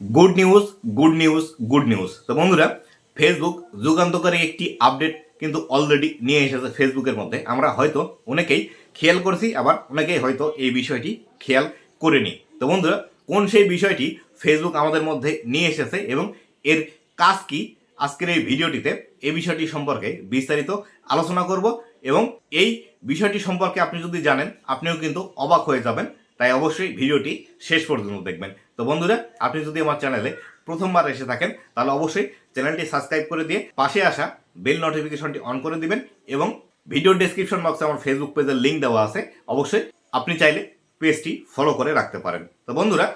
Good news good news good news তো বন্ধুরা Facebook যুগান্তকারী একটি আপডেট কিন্তু অলরেডি নিয়ে এসেছে ফেসবুকের মধ্যে। আমরা হয়তো অনেকেই খেয়াল করেছি, আবার অনেকেই হয়তো এই বিষয়টি খেয়াল করেনি। তো বন্ধুরা, কোন সেই বিষয়টি ফেসবুক আমাদের মধ্যে নিয়ে এসেছে এবং এর কাজ কি? আজকের এই ভিডিওটিতে এই বিষয়টি সম্পর্কে বিস্তারিত আলোচনা করব এবং এই বিষয়টি সম্পর্কে আপনি যদি জানেন, আপনিও কিন্তু অবাক হয়ে যাবেন। তাই অবশ্যই ভিডিওটি শেষ পর্যন্ত দেখবেন। তো বন্ধুরা, আপনি যদি আমার চ্যানেলে প্রথমবার এসে থাকেন, তাহলে অবশ্যই চ্যানেলটি সাবস্ক্রাইব করে দিয়ে পাশে আসা বেল নোটিফিকেশনটি অন করে দিবেন এবং ভিডিও ডেসক্রিপশন বক্সে আমার ফেসবুক পেজের লিঙ্ক দেওয়া আছে। অবশ্যই আপনি চাইলে পেজটি ফলো করে রাখতে পারেন। তো বন্ধুরা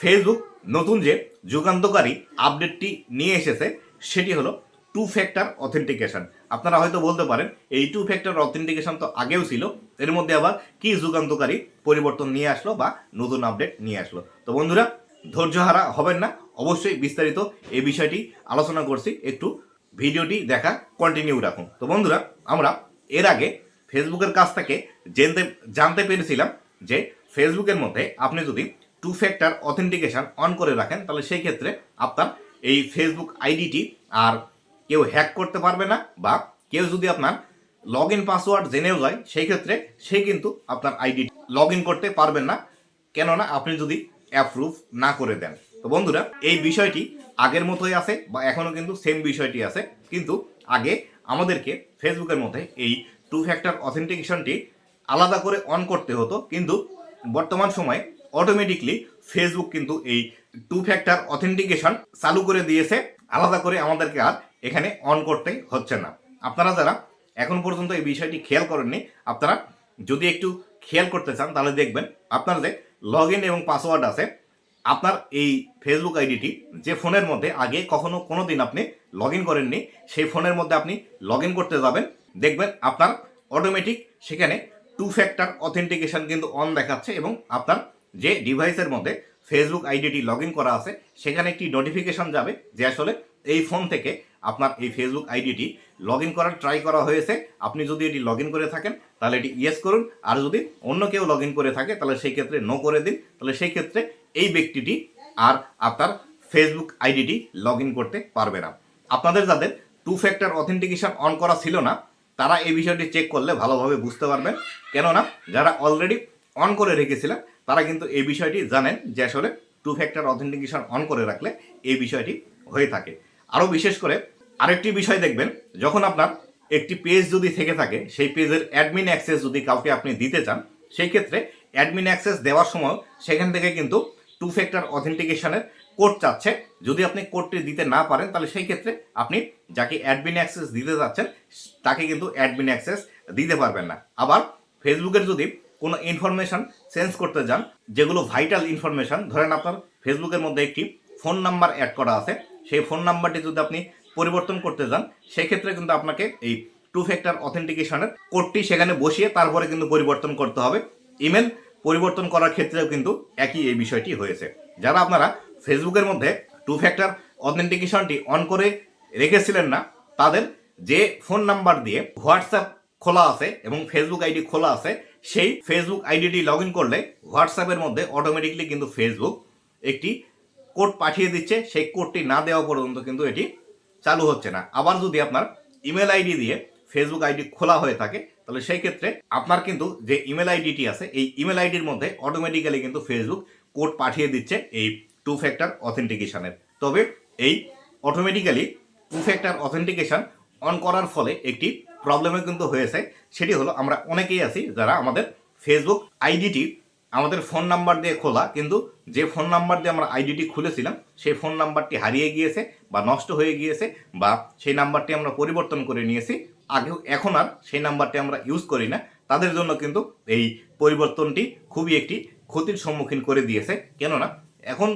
ফেসবুক নতুন যে যুগান্তকারী আপডেটটি নিয়ে এসেছে, সেটি হলো টু ফ্যাক্টর অথেন্টিকেশন আপনারা হয়তো বলতে পারেন, এই টু ফ্যাক্টর অথেন্টিকেশন তো আগেও ছিল এর মধ্যে আবার কি যুগান্তকারী পরিবর্তন নিয়ে আসলো বা নতুন আপডেট নিয়ে আসলো? তো বন্ধুরা ধৈর্য হারা হবেন না। অবশ্যই বিস্তারিত এই বিষয়টি আলোচনা করছি। একটু ভিডিওটি দেখা কন্টিনিউ রাখুন। তো বন্ধুরা, আমরা এর আগে ফেসবুকের কাছ থেকে জেনতে, জানতে পেরেছিলাম যে ফেসবুকের মধ্যে আপনি যদি টু ফ্যাক্টর অথেন্টিকেশন অন করে রাখেন, তাহলে সেই ক্ষেত্রে আপনার এই ফেসবুক আইডিটি আর কেউ হ্যাক করতে পারবে না বা কেউ যদি আপনার লগ ইন পাসওয়ার্ড জেনেও যায়, সেই ক্ষেত্রে সে কিন্তু আপনার আইডি লগ ইন করতে পারবেন না। কেননা আপনি যদি অ্যাপ্রুভ না করে দেন। তো বন্ধুরা, এই বিষয়টি আগের মতোই আছে বা এখনও কিন্তু সেম বিষয়টি আছে। কিন্তু আগে আমাদেরকে ফেসবুকের মধ্যে এই টু ফ্যাক্টর অথেন্টিকেশনটি আলাদা করে অন করতে হতো। কিন্তু বর্তমান সময়ে অটোমেটিকলি ফেসবুক কিন্তু এই টু ফ্যাক্টর অথেন্টিকেশন চালু করে দিয়েছে। আলাদা করে আমাদেরকে আর এখানে অন করতে হচ্ছে না। আপনারা যারা এখন পর্যন্ত এই বিষয়টি খেয়াল করেননি। আপনারা যদি একটু খেয়াল করতে চান, তাহলে দেখবেন আপনার যে লগ ইন এবং পাসওয়ার্ড আছে, আপনার এই ফেসবুক আইডিটি যে ফোনের মধ্যে আগে কখনো কোনো দিন আপনি লগ ইন করেননি, সেই ফোনের মধ্যে আপনি লগ ইন করতে যাবেন। দেখবেন আপনার অটোমেটিক সেখানে টু ফ্যাক্টর অথেন্টিকেশন কিন্তু অন দেখাচ্ছে এবং আপনার যে ডিভাইসের মধ্যে ফেসবুক আইডিটি লগ ইন করা আছে, সেখানে একটি নোটিফিকেশন যাবে যে আসলে এই ফোন থেকে আপনার এই ফেসবুক আইডিটি লগ ইন করার ট্রাই করা হয়েছে, আপনি যদি এটি লগ ইন করে থাকেন, তাহলে এটি ইয়েস করুন। আর যদি অন্য কেউ লগ ইন করে থাকে, তাহলে সেই ক্ষেত্রে নো করে দিন। তাহলে সেই ক্ষেত্রে এই ব্যক্তিটি আর আপনার ফেসবুক আইডিটি লগ ইন করতে পারবে না। আপনাদের যাদের টু ফ্যাক্টর অথেন্টিকেশন অন করা ছিল না, তারা এই বিষয়টি চেক করলে ভালোভাবে বুঝতে পারবেন। কেননা, যারা অলরেডি অন করে রেখেছিলেন, তারা কিন্তু এই বিষয়টি জানেন যে আসলে টু ফ্যাক্টর অথেন্টিকেশন অন করে রাখলে এই বিষয়টি হয়ে থাকে। আরও বিশেষ করে আরেকটি বিষয় দেখবেন, যখন আপনার একটি পেজ যদি থেকে থাকে, সেই পেজের অ্যাডমিন অ্যাক্সেস যদি কাউকে আপনি দিতে চান, সেই ক্ষেত্রে অ্যাডমিন অ্যাক্সেস দেওয়ার সময় সেখান থেকে কিন্তু টু ফ্যাক্টর অথেন্টিকেশনের কোড চাচ্ছে। যদি আপনি কোডটি দিতে না পারেন, তাহলে সেই ক্ষেত্রে আপনি যাকে অ্যাডমিন অ্যাক্সেস দিতে যাচ্ছেন, তাকে কিন্তু অ্যাডমিন অ্যাক্সেস দিতে পারবেন না। আবার ফেসবুকের যদি কোনো ইনফরমেশন চেঞ্জ করতে যান, যেগুলো ভাইটাল ইনফরমেশন ধরেন আপনার ফেসবুকের মধ্যে একটি ফোন নাম্বার অ্যাড করা আছে, সেই ফোন নাম্বারটি যদি আপনি পরিবর্তন করতে যান, সেক্ষেত্রে কিন্তু আপনাকে এই টু ফ্যাক্টর অথেন্টিকেশনের কোডটি সেখানে বসিয়ে তারপরে কিন্তু পরিবর্তন করতে হবে। ইমেল পরিবর্তন করার ক্ষেত্রেও কিন্তু একই এই বিষয়টি হয়েছে। যারা আপনারা ফেসবুকের মধ্যে টু ফ্যাক্টর অথেন্টিকেশনটি অন করে রেখেছিলেন না, তাদের যে ফোন নাম্বার দিয়ে হোয়াটসঅ্যাপ খোলা আছে এবং ফেসবুক আইডি খোলা আছে, সেই ফেসবুক আইডিটি লগ ইন করলে হোয়াটসঅ্যাপের মধ্যে অটোমেটিকলি কিন্তু ফেসবুক একটি কোড পাঠিয়ে দিচ্ছে। সেই কোডটি না দেওয়া পর্যন্ত কিন্তু এটি চালু হচ্ছে না। আবার যদি আপনার ইমেল আইডি দিয়ে ফেসবুক আইডি খোলা হয়ে থাকে, তাহলে সেই ক্ষেত্রে আপনার কিন্তু যে ইমেল আইডিটি আছে, এই ইমেল আইডির মধ্যে অটোমেটিক্যালি কিন্তু ফেসবুক কোড পাঠিয়ে দিচ্ছে এই টু ফ্যাক্টর অথেন্টিকেশানের তবে এই automatically two factor authentication on করার ফলে একটি প্রবলেমে কিন্তু হয়েছে। সেটি হলো আমরা অনেকেই আছি যারা আমাদের ফেসবুক আইডিটি আমাদের ফোন নাম্বার দিয়ে খোলা, কিন্তু যে ফোন নাম্বার দিয়ে আমরা আইডিটি খুলেছিলাম, সেই ফোন নাম্বারটি হারিয়ে গিয়েছে বা নষ্ট হয়ে গিয়েছে বা সেই নাম্বারটি আমরা পরিবর্তন করে নিয়েছি। আগে এখন আর সেই নাম্বারটি আমরা ইউজ করি না। তাদের জন্য কিন্তু এই পরিবর্তনটি খুবই একটি ক্ষতির সম্মুখীন করে দিয়েছে। কেননা, এখন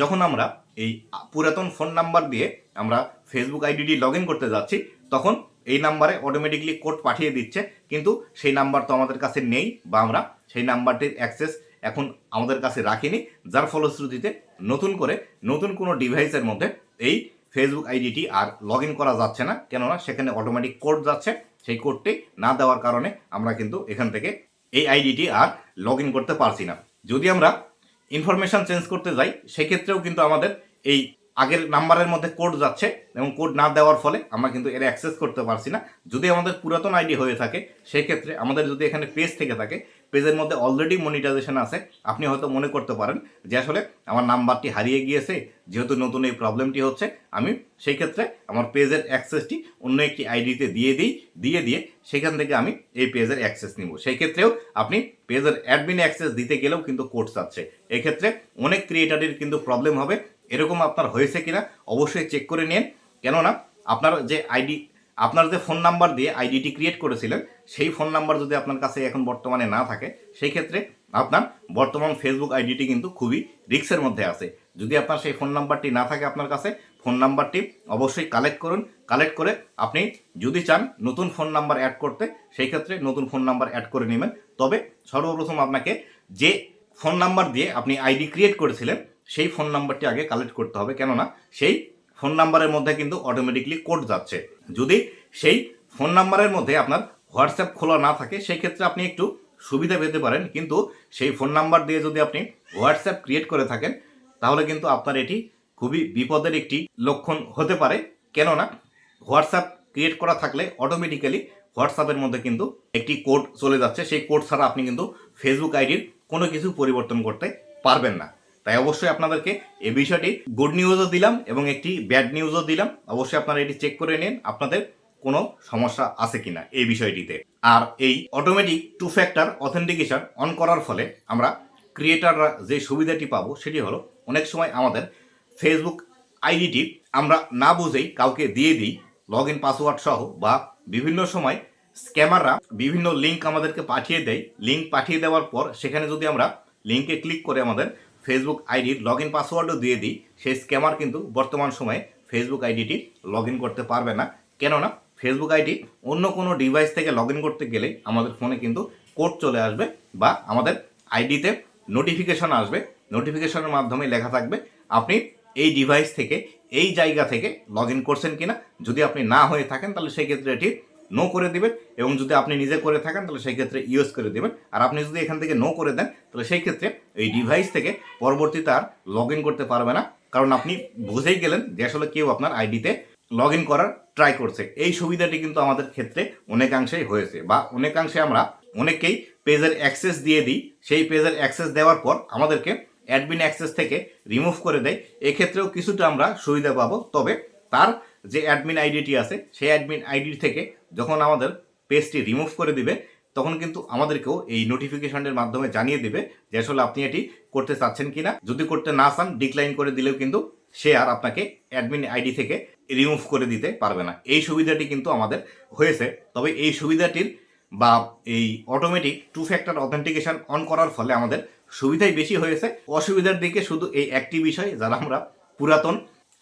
যখন আমরা এই পুরাতন ফোন নাম্বার দিয়ে আমরা ফেসবুক আইডিটি লগ করতে যাচ্ছি, তখন এই নাম্বারে অটোমেটিকলি কোড পাঠিয়ে দিচ্ছে। কিন্তু সেই নাম্বার তো আমাদের কাছে নেই বা আমরা সেই নাম্বারটির অ্যাক্সেস এখন আমাদের কাছে রাখিনি, যার ফলশ্রুতিতে নতুন করে নতুন কোনো ডিভাইসের মধ্যে এই ফেসবুক আইডিটি আর লগ করা যাচ্ছে না। কেননা সেখানে অটোমেটিক কোড যাচ্ছে, সেই কোডটি না দেওয়ার কারণে আমরা কিন্তু এখান থেকে এই আইডিটি আর লগ করতে পারছি না। যদি আমরা ইনফরমেশন চেঞ্জ করতে যাই, সেক্ষেত্রেও কিন্তু আমাদের এই আগের নাম্বারের মধ্যে কোড যাচ্ছে এবং কোড না দেওয়ার ফলে আমরা কিন্তু এর অ্যাক্সেস করতে পারছি না। যদি আমাদের পুরাতন আইডি হয়ে থাকে, সেক্ষেত্রে আমাদের যদি এখানে পেজ থেকে থাকে পেজের মধ্যে অলরেডি মনিটাইজেশন আছে, আপনি হয়তো মনে করতে পারেন যে আসলে আমার নাম্বারটি হারিয়ে গিয়েছে, যেহেতু নতুন এই প্রবলেমটি হচ্ছে, আমি সেই ক্ষেত্রে আমার পেজের অ্যাক্সেসটি অন্য একটি আইডিতে দিয়ে দিই, দিয়ে দিয়ে সেখান থেকে আমি এই পেজের অ্যাক্সেস নিব। সেই ক্ষেত্রেও আপনি পেজের অ্যাডমিন অ্যাক্সেস দিতে গেলেও কিন্তু কোড চাচ্ছে। এক্ষেত্রে অনেক ক্রিয়েটারের কিন্তু প্রবলেম হবে। এরকম আপনার হয়েছে কিনা, অবশ্যই চেক করে নিন। কেননা আপনার যে আইডি আপনার যে ফোন নাম্বার দিয়ে আইডিটি ক্রিয়েট করেছিলেন, সেই ফোন নাম্বার যদি আপনার কাছে এখন বর্তমানে না থাকে, সেই ক্ষেত্রে আপনার বর্তমান ফেসবুক আইডিটি কিন্তু খুবই রিক্সের মধ্যে আছে। যদি আপনার সেই ফোন নাম্বারটি না থাকে আপনার কাছে ফোন নাম্বারটি অবশ্যই কালেক্ট করুন। কালেক্ট করে আপনি যদি চান নতুন ফোন নাম্বার অ্যাড করতে, সেই ক্ষেত্রে নতুন ফোন নাম্বার অ্যাড করে নেবেন। তবে সর্বপ্রথম আপনাকে যে ফোন নাম্বার দিয়ে আপনি আইডি ক্রিয়েট করেছিলেন, সেই ফোন নাম্বারটি আগে কালেক্ট করতে হবে। কেননা সেই ফোন নাম্বারের মধ্যে কিন্তু অটোমেটিকলি কোড যাচ্ছে। যদি সেই ফোন নাম্বারের মধ্যে আপনার হোয়াটসঅ্যাপ খোলা না থাকে, সেই ক্ষেত্রে আপনি একটু সুবিধা পেতে পারেন। কিন্তু সেই ফোন নাম্বার দিয়ে যদি আপনি হোয়াটসঅ্যাপ ক্রিয়েট করে থাকেন, তাহলে কিন্তু আপনার এটি খুবই বিপদের একটি লক্ষণ হতে পারে। কেননা হোয়াটসঅ্যাপ ক্রিয়েট করা থাকলে অটোমেটিক্যালি হোয়াটসঅ্যাপের মধ্যে কিন্তু একটি কোড চলে যাচ্ছে। সেই কোড ছাড়া আপনি কিন্তু ফেসবুক আইডির কোনো কিছু পরিবর্তন করতে পারবেন না। তাই অবশ্যই আপনাদেরকে এই বিষয়টি গুড নিউজও দিলাম এবং একটি ব্যাড নিউজও দিলাম। অবশ্যই আপনারা এটি চেক করে নিন, আপনাদের কোনো সমস্যা আছে কিনা এই বিষয়টিতে। আর এই automatic two factor authentication on করার ফলে আমরা ক্রিয়েটাররা যে সুবিধাটি পাবো সেটি হলো, অনেক সময় আমাদের ফেসবুক আইডিটি আমরা না বুঝেই কাউকে দিয়ে দিই লগ ইন পাসওয়ার্ড সহ বা বিভিন্ন সময় স্ক্যামাররা বিভিন্ন লিঙ্ক আমাদেরকে পাঠিয়ে দেয়। লিঙ্ক পাঠিয়ে দেওয়ার পর সেখানে যদি আমরা লিঙ্কে ক্লিক করে আমাদের ফেসবুক আইডির লগ ইন পাসওয়ার্ডও দিয়ে দিই, সেই স্ক্যামার কিন্তু বর্তমান সময়ে ফেসবুক আইডিটি লগ ইন করতে পারবে না। কেননা ফেসবুক আইডি অন্য কোনো ডিভাইস থেকে লগ ইন করতে গেলে আমাদের ফোনে কিন্তু কোড চলে আসবে বা আমাদের আইডিতে নোটিফিকেশন আসবে। নোটিফিকেশনের মাধ্যমে লেখা থাকবে, আপনি এই ডিভাইস থেকে, এই জায়গা থেকে লগ ইন করছেন কিনা? যদি আপনি না হয়ে থাকেন, তাহলে সেই ক্ষেত্রে এটি নো করে দিবেন এবং যদি আপনি নিজে করে থাকেন, তাহলে সেই ক্ষেত্রে ইউজ করে দেবেন। আর আপনি যদি এখান থেকে নো করে দেন, তাহলে সেই ক্ষেত্রে এই ডিভাইস থেকে পরবর্তীতে আর লগ ইন করতে পারবে না। কারণ আপনি বুঝেই গেলেন যে আসলে কেউ আপনার আইডিতে লগ ইন করার ট্রাই করছে। এই সুবিধাটি কিন্তু আমাদের ক্ষেত্রে অনেকাংশেই হয়েছে বা অনেকাংশে আমরা অনেকেই পেজের অ্যাক্সেস দিয়ে দিই। সেই পেজের অ্যাক্সেস দেওয়ার পর আমাদেরকে অ্যাডমিন অ্যাক্সেস থেকে রিমুভ করে দেয়। এক্ষেত্রেও কিছুটা আমরা সুবিধা পাবো। তবে তার যে অ্যাডমিন আইডিটি আছে, সেই অ্যাডমিন আইডি থেকে যখন আমাদের পেজটি রিমুভ করে দিবে, তখন কিন্তু আমাদেরকেও এই নোটিফিকেশনের মাধ্যমে জানিয়ে দেবে যে আসলে আপনি এটি করতে চাচ্ছেন কি না যদি করতে না চান ডিক্লাইন করে দিলেও কিন্তু সে আর আপনাকে অ্যাডমিন আইডি থেকে রিমুভ করে দিতে পারবে না। এই সুবিধাটি কিন্তু আমাদের হয়েছে। তবে এই সুবিধাটির বা এই automatic two factor authentication on করার ফলে আমাদের সুবিধাই বেশি হয়েছে। অসুবিধার দিকে শুধু এই একটি বিষয়, যারা আমরা পুরাতন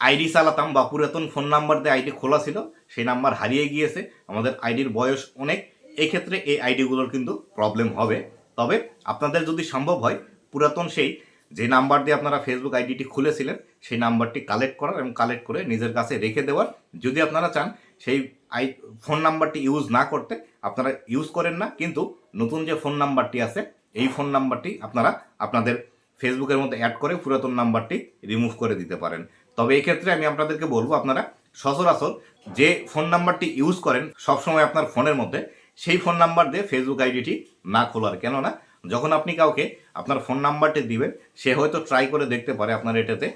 আইডি চালাতাম, বা পুরাতন ফোন নাম্বার দিয়ে আইডি খোলা ছিল, সেই নাম্বার হারিয়ে গিয়েছে। আমাদের আইডির বয়স অনেক, এক্ষেত্রে এই আইডিগুলোর কিন্তু প্রবলেম হবে। তবে আপনাদের যদি সম্ভব হয়, পুরাতন সেই যে নাম্বার দিয়ে আপনারা ফেসবুক আইডিটি খুলেছিলেন, সেই নাম্বারটি কালেক্ট করার এবং কালেক্ট করে নিজের কাছে রেখে দেওয়ার। যদি আপনারা চান, সেই আই, ফোন নাম্বারটি ইউজ না করতে, আপনারা ইউজ করেন না, কিন্তু নতুন যে ফোন নাম্বারটি আছে, এই ফোন নাম্বারটি আপনারা আপনাদের ফেসবুকের মধ্যে অ্যাড করে পুরাতন নাম্বারটি রিমুভ করে দিতে পারেন। তবে এক্ষেত্রে আমি আপনাদেরকে বলব, আপনারা সচরাচর যে ফোন নাম্বারটি ইউজ করেন সবসময় আপনার ফোনের মধ্যে, সেই ফোন নাম্বার দিয়ে ফেসবুক আইডিটি না খোলার। কেননা, যখন আপনি কাউকে আপনার ফোন নাম্বারটি দিবেন, সে হয়তো ট্রাই করে দেখতে পারে আপনার এটাতে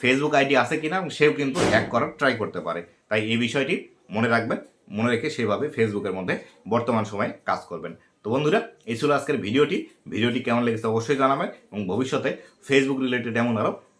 ফেসবুক আইডি আছে কিনা এবং সেও কিন্তু হ্যাক করার ট্রাই করতে পারে। তাই এই বিষয়টি মনে রাখবেন, মনে রেখে সেভাবে ফেসবুকের মধ্যে বর্তমান সময়ে কাজ করবেন। তো বন্ধুরা, এই ছিল আজকের ভিডিওটি। ভিডিওটি কেমন লেগেছে অবশ্যই জানাবেন এবং ভবিষ্যতে ফেসবুক রিলেটেড এমন আরও